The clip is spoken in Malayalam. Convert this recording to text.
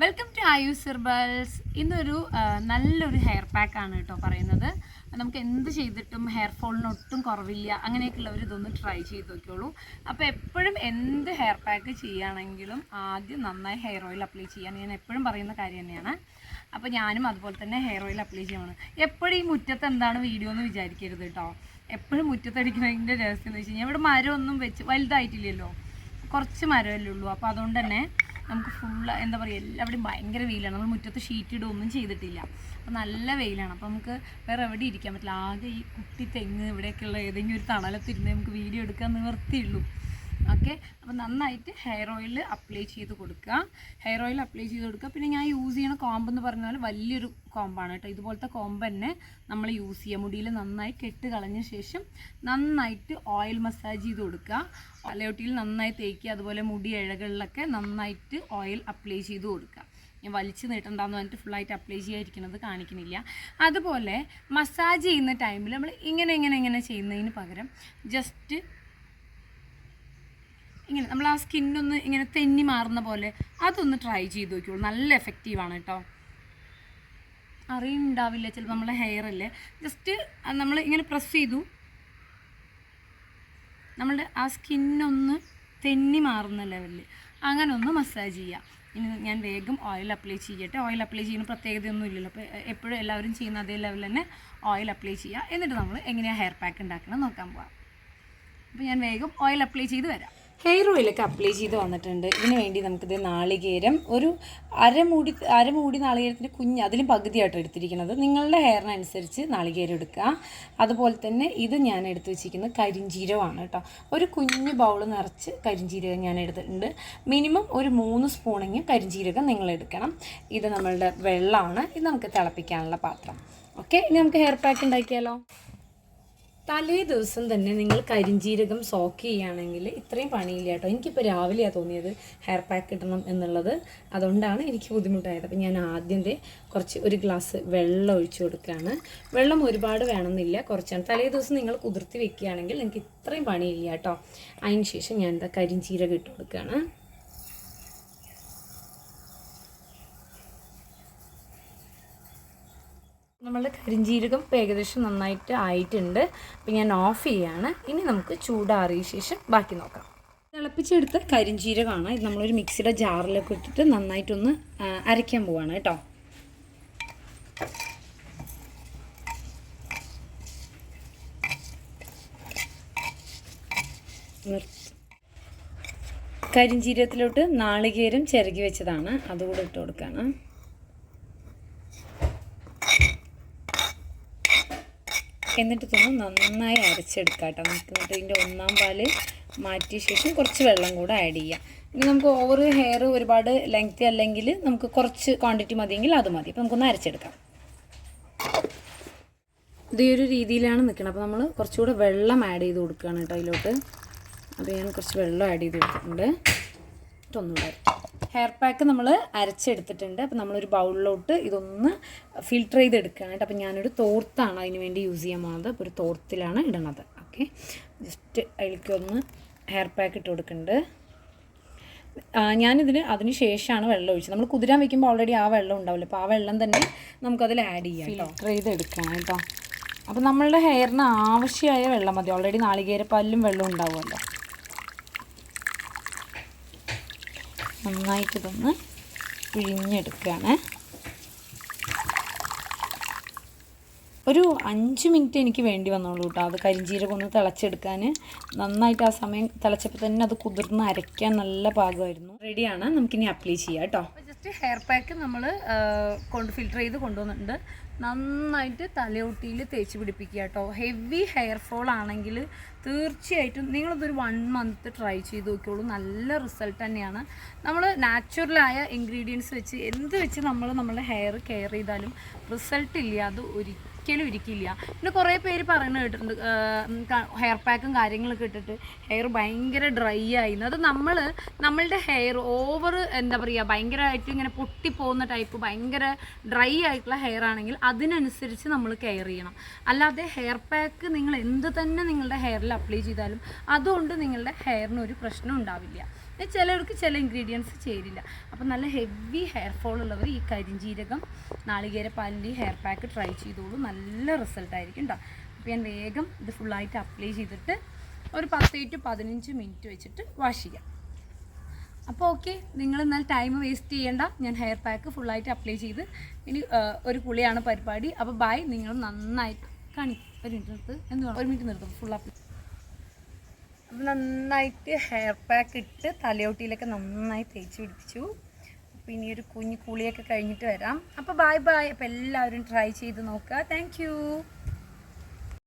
വെൽക്കം ടു ആയുസ് ഹെർബൽസ് ഇന്നൊരു നല്ലൊരു ഹെയർ പാക്ക് ആണ് കേട്ടോ പറയുന്നത്. നമുക്ക് എന്ത് ചെയ്തിട്ടും ഹെയർ ഫോളിന് ഒട്ടും കുറവില്ല. അങ്ങനെയൊക്കെയുള്ളവർ ഇതൊന്ന് ട്രൈ ചെയ്ത് നോക്കിയോളൂ അപ്പോൾ എപ്പോഴും എന്ത് ഹെയർ പാക്ക് ചെയ്യുകയാണെങ്കിലും ആദ്യം നന്നായി ഹെയർ ഓയിൽ അപ്ലൈ ചെയ്യാൻ ഞാൻ എപ്പോഴും പറയുന്ന കാര്യം തന്നെയാണ്. അപ്പോൾ ഞാനും അതുപോലെ തന്നെ ഹെയർ ഓയിൽ അപ്ലൈ ചെയ്യണം എപ്പോഴും ഈ മുറ്റത്ത് എന്താണ് വീഡിയോ എന്ന് വിചാരിക്കരുത് കേട്ടോ. എപ്പോഴും മുറ്റത്തടിക്കുന്നതിന്റെ രഹസ്യം എന്ന് വെച്ച് കഴിഞ്ഞാൽ ഇവിടെ മരമൊന്നും വെച്ച് വലുതായിട്ടില്ലല്ലോ. കുറച്ച് മരമല്ലേ ഉള്ളൂ. അപ്പോൾ അതുകൊണ്ട് തന്നെ നമുക്ക് ഫുള്ള് എന്താ പറയുക എല്ലാവിടെയും ഭയങ്കര വെയിലാണ്. നമ്മൾ മുറ്റത്ത് ഷീറ്റ് ഇടുകയൊന്നും ചെയ്തിട്ടില്ല. അപ്പം നല്ല വെയിലാണ്. അപ്പം നമുക്ക് വേറെ എവിടെ ഇരിക്കാൻ പറ്റില്ല. ആകെ ഈ കുട്ടി തെങ്ങ് ഇവിടെയൊക്കെയുള്ള ഏതെങ്കിലും ഒരു തണലത്തിരുന്ന് നമുക്ക് വീഡിയോ എടുക്കാൻ നിവർത്തിയുള്ളൂ ഓക്കെ? അപ്പോൾ നന്നായിട്ട് ഹെയർ ഓയിൽ അപ്ലൈ ചെയ്ത് കൊടുക്കുക. ഹെയർ ഓയിൽ അപ്ലൈ ചെയ്ത് കൊടുക്കുക. പിന്നെ ഞാൻ യൂസ് ചെയ്യണ കോമ്പ് എന്ന് പറഞ്ഞ പോലെ വലിയൊരു കോമ്പാണ് കേട്ടോ. ഇതുപോലത്തെ കോമ്പ് തന്നെ നമ്മൾ യൂസ് ചെയ്യുക മുടിയിൽ നന്നായി കെട്ട് കളഞ്ഞ ശേഷം നന്നായിട്ട് ഓയിൽ മസാജ് ചെയ്ത് കൊടുക്കുക. തലയോട്ടിയിൽ നന്നായി തേക്കുക. അതുപോലെ മുടി ഇഴകളിലൊക്കെ നന്നായിട്ട് ഓയിൽ അപ്ലൈ ചെയ്ത് കൊടുക്കുക. ഞാൻ വലിച്ചു നീട്ടണ്ടെന്ന് പറഞ്ഞിട്ട് ഫുള്ളായിട്ട് അപ്ലൈ ചെയ്യാതിരിക്കുന്നത് കാണിക്കുന്നില്ല. അതുപോലെ മസാജ് ചെയ്യുന്ന ടൈമിൽ നമ്മൾ ഇങ്ങനെ ഇങ്ങനെ ഇങ്ങനെ ചെയ്യുന്നതിന് പകരം ജസ്റ്റ് ഇങ്ങനെ നമ്മൾ ആ സ്കിന്നൊന്ന് ഇങ്ങനെ തെന്നി മാറുന്ന പോലെ അതൊന്ന് ട്രൈ ചെയ്ത് നോക്കിയോളൂ നല്ല എഫക്റ്റീവാണ് കേട്ടോ അറിയുന്നുണ്ടാവില്ല ചിലപ്പോൾ നമ്മളെ ഹെയർ അല്ലേ? ജസ്റ്റ് നമ്മൾ ഇങ്ങനെ പ്രസ് ചെയ്തു. നമ്മളുടെ ആ സ്കിന്നൊന്ന് തെന്നി മാറുന്ന ലെവലിൽ അങ്ങനെ ഒന്ന് മസാജ് ചെയ്യാം. ഇനി ഞാൻ വേഗം ഓയിൽ അപ്ലൈ ചെയ്യട്ടെ. ഓയിൽ അപ്ലൈ ചെയ്യുന്ന പ്രത്യേകതയൊന്നും ഇല്ലല്ലോ. അപ്പോൾ എപ്പോഴും എല്ലാവരും ചെയ്യുന്ന അതേ ലെവലിൽ തന്നെ ഓയിൽ അപ്ലൈ ചെയ്യുക എന്നിട്ട് നമ്മൾ എങ്ങനെയാണ് ഹെയർ പാക്ക് ഉണ്ടാക്കണം നോക്കാൻ പോവാം. അപ്പോൾ ഞാൻ വേഗം ഓയിൽ അപ്ലൈ ചെയ്ത് വരാം. ഹെയർ ഓയിലൊക്കെ അപ്ലൈ ചെയ്ത് വന്നിട്ടുണ്ട്. ഇതിന് വേണ്ടി നമുക്കിത് നാളികേരം ഒരു അരമൂടി അരമൂടി നാളികേരത്തിന്റെ കുഞ്ഞ് അതിലും പകുതിയായിട്ട് എടുത്തിരിക്കുന്നത്. നിങ്ങളുടെ ഹെയറിനനുസരിച്ച് നാളികേരം എടുക്കുക. അതുപോലെ തന്നെ ഇത് ഞാൻ എടുത്തു വെച്ചിരിക്കുന്നത് കരിഞ്ചീരകമാണ് കേട്ടോ. ഒരു കുഞ്ഞ് ബൗൾ നിറച്ച് കരിഞ്ചീരകം ഞാൻ എടുത്തിട്ടുണ്ട്. മിനിമം ഒരു മൂന്ന് സ്പൂണെങ്കിലും കരിഞ്ചീരകം നിങ്ങൾ എടുക്കണം. ഇത് നമ്മളുടെ വെള്ളമാണ്. ഇത് നമുക്ക് തിളപ്പിക്കാനുള്ള പാത്രം. ഓക്കെ ഇനി നമുക്ക് ഹെയർ പാക്ക് ഉണ്ടാക്കിയാലോ? തലേ ദിവസം തന്നെ നിങ്ങൾ കരിഞ്ജീരകം സോക്ക് ചെയ്യുകയാണെങ്കിൽ ഇത്രയും പണിയില്ല കേട്ടോ. എനിക്കിപ്പോൾ രാവിലെയാണ് തോന്നിയത് ഹെയർ പാക്ക് ഇടണം എന്നുള്ളത്. അതുകൊണ്ടാണ് എനിക്ക് ബുദ്ധിമുട്ടായത്. അപ്പം ഞാൻ ആദ്യത്തെ കുറച്ച് ഒരു ഗ്ലാസ് വെള്ളം ഒഴിച്ചു കൊടുക്കുകയാണ്. വെള്ളം ഒരുപാട് വേണമെന്നില്ല കുറച്ചാണ്. തലേ ദിവസം നിങ്ങൾ കുതിർത്തി വെക്കുകയാണെങ്കിൽ നിങ്ങൾക്ക് ഇത്രയും പണിയില്ല കേട്ടോ. അതിന് ശേഷം ഞാൻ എന്താ കരിഞ്ജീരകം ഇട്ട് കൊടുക്കുകയാണ്. നമ്മളുടെ കരിഞ്ജീരകം ഏകദേശം നന്നായിട്ട് ആയിട്ടുണ്ട്. അപ്പം ഞാൻ ഓഫ് ചെയ്യാണ്. ഇനി നമുക്ക് ചൂടാറിയ ശേഷം ബാക്കി നോക്കാം. തിളപ്പിച്ചെടുത്ത കരിഞ്ജീരകമാണ് ഇത് നമ്മളൊരു മിക്സിയുടെ ജാറിലൊക്കെ ഇട്ടിട്ട് നന്നായിട്ടൊന്ന് അരയ്ക്കാൻ പോവാണ് കേട്ടോ. കരിഞ്ജീരകത്തിലോട്ട് നാളികേരം ചിരകി വെച്ചതാണ്. അതുകൂടെ ഇട്ട് കൊടുക്കുകയാണ് എന്നിട്ട് ഇതൊന്ന് നന്നായി അരച്ചെടുക്കാം കേട്ടോ. നമുക്ക് എന്നിട്ട് ഇതിന്റെ ഒന്നാം പാൽ മാറ്റിയ ശേഷം കുറച്ച് വെള്ളം കൂടെ ആഡ് ചെയ്യാം. ഇനി നമുക്ക് ഓവർ ഹെയർ ഒരുപാട് ലെങ്തി അല്ലെങ്കിൽ നമുക്ക് കുറച്ച് ക്വാണ്ടിറ്റി മതിയെങ്കിൽ അത് മതി. അപ്പോൾ നമുക്കൊന്ന് അരച്ചെടുക്കാം. ഇത് ഈ ഒരു രീതിയിലാണ് നിൽക്കുന്നത് അപ്പോൾ നമ്മൾ കുറച്ചുകൂടെ വെള്ളം ആഡ് ചെയ്ത് കൊടുക്കുകയാണ് കേട്ടോ അതിലോട്ട് അപ്പോൾ ഞാൻ കുറച്ച് വെള്ളം ആഡ് ചെയ്ത് കൊടുത്തിട്ടുണ്ട്. ഇതൊന്നുകൂടെ ഹെയർ പാക്ക് നമ്മൾ അരച്ചെടുത്തിട്ടുണ്ട്. അപ്പോൾ നമ്മളൊരു ബൗളിലോട്ട് ഇതൊന്ന് ഫിൽട്ടർ ചെയ്ത് കേട്ടോ. അപ്പോൾ ഞാനൊരു തോർത്താണ് അതിന് വേണ്ടി യൂസ് ചെയ്യാൻ പോകുന്നത് അപ്പോൾ ഒരു തോർത്തിലാണ് ഇടണത്. ഓക്കെ ജസ്റ്റ് അതിലേക്ക് ഒന്ന് ഹെയർ പാക്ക് ഇട്ട് കൊടുക്കുന്നുണ്ട്. ഞാനിതിന് അതിന് ശേഷമാണ് വെള്ളം ഒഴിച്ചത്. നമ്മൾ കുതിരാൻ വെക്കുമ്പോൾ ഓൾറെഡി ആ വെള്ളം ഉണ്ടാവില്ല? അപ്പോൾ ആ വെള്ളം തന്നെ നമുക്കതിൽ ആഡ് ചെയ്യാം ഫിൽട്ടർ ചെയ്ത് എടുക്കണം കേട്ടോ. അപ്പോൾ നമ്മളുടെ ഹെയറിന് ആവശ്യമായ വെള്ളം മതി. ഓൾറെഡി നാളികേരപ്പാലിലും വെള്ളം ഉണ്ടാവുമല്ലോ. നന്നായിട്ട് ഇതൊന്ന് പിഴിഞ്ഞെടുക്കുകയാണ്. ഒരു അഞ്ച് മിനിറ്റ് എനിക്ക് വേണ്ടി വന്നോളൂ കേട്ടോ. അത് കരിഞ്ചീരകം ഒന്ന് തിളച്ചെടുക്കാൻ നന്നായിട്ട് ആ സമയം തിളച്ചപ്പോൾ തന്നെ അത് കുതിർന്ന് അരയ്ക്കാൻ നല്ല പാകമായിരുന്നു. റെഡിയാണ് നമുക്കിനി അപ്ലൈ ചെയ്യാം കേട്ടോ. ജസ്റ്റ് ഹെയർ പാക്ക് നമ്മൾ കൊണ്ട് ഫിൽറ്റർ ചെയ്ത് കൊണ്ടുവന്നിട്ടുണ്ട്. നന്നായിട്ട് തലയൊട്ടിയിൽ തേച്ച് പിടിപ്പിക്കുക കേട്ടോ. ഹെവി ഹെയർ ഫോൾ ആണെങ്കിൽ തീർച്ചയായിട്ടും നിങ്ങളിതൊരു വൺ മന്ത് ട്രൈ ചെയ്ത് നോക്കിയോളൂ നല്ല റിസൾട്ട് തന്നെയാണ്. നമ്മൾ നാച്ചുറലായ ഇൻഗ്രീഡിയൻസ് വെച്ച് എന്ത് വെച്ച് നമ്മൾ നമ്മുടെ ഹെയർ കെയർ ചെയ്താലും റിസൾട്ട് ഇല്ല. അത് ഒരിക്കലും ഇരിക്കില്ല. പിന്നെ കുറേ പേര് പറയുന്നത് കേട്ടിട്ടുണ്ട് ഹെയർ പാക്കും കാര്യങ്ങളൊക്കെ ഇട്ടിട്ട് ഹെയർ ഭയങ്കര ഡ്രൈ ആയിരുന്നു. അത് നമ്മൾ നമ്മളുടെ ഹെയർ ഓവർ എന്താ പറയുക ഭയങ്കരമായിട്ട് ഇങ്ങനെ പൊട്ടിപ്പോകുന്ന ടൈപ്പ് ഭയങ്കര ഡ്രൈ ആയിട്ടുള്ള ഹെയർ ആണെങ്കിൽ അതിനനുസരിച്ച് നമ്മൾ കെയർ ചെയ്യണം. അല്ലാതെ ഹെയർ പാക്ക് നിങ്ങൾ എന്ത് തന്നെ നിങ്ങളുടെ ഹെയറിൽ അപ്ലൈ ചെയ്താലും അതുകൊണ്ട് നിങ്ങളുടെ ഹെയറിന് ഒരു പ്രശ്നം ഉണ്ടാവില്ല. ചിലർക്ക് ചില ഇൻഗ്രീഡിയൻസ് ചേരില്ല. അപ്പം നല്ല ഹെവി ഹെയർ ഫോൾ ഉള്ളവർ ഈ കരിഞ്ജീരകം നാളികേരപ്പാലിന്റെ ഹെയർ പാക്ക് ട്രൈ ചെയ്തോളൂ. നല്ല റിസൾട്ട് ആയിരിക്കും കേട്ടോ അപ്പോൾ ഞാൻ വേഗം ഇത് ഫുള്ളായിട്ട് അപ്ലൈ ചെയ്തിട്ട് ഒരു പത്ത് ടു പതിനഞ്ച് മിനിറ്റ് വെച്ചിട്ട് വാഷ് ചെയ്യാം. അപ്പോൾ ഓക്കെ നിങ്ങൾ എന്നാൽ ടൈം വേസ്റ്റ് ചെയ്യേണ്ട. ഞാൻ ഹെയർ പാക്ക് ഫുള്ളായിട്ട് അപ്ലൈ ചെയ്ത് ഇനി ഒരു കുളിയാണ് പരിപാടി. അപ്പോൾ ബൈ നിങ്ങൾ നന്നായിട്ട് കാണി ഒരു മിനിറ്റ് നിർത്ത്. എന്ത് വേണം? ഒരു മിനിറ്റ് നിർത്തും. ഫുൾ അപ്ലൈ അപ്പോൾ നന്നായിട്ട് ഹെയർ പാക്ക് ഇട്ട് തലയോട്ടിയിലൊക്കെ നന്നായി തേച്ച് പിടിപ്പിച്ചു. അപ്പോൾ ഇനി ഒരു കുഞ്ഞു കുളിയൊക്കെ കഴിഞ്ഞിട്ട് വരാം. അപ്പോൾ ബൈ ബൈ അപ്പോൾ എല്ലാവരും ട്രൈ ചെയ്ത് നോക്കുക. താങ്ക്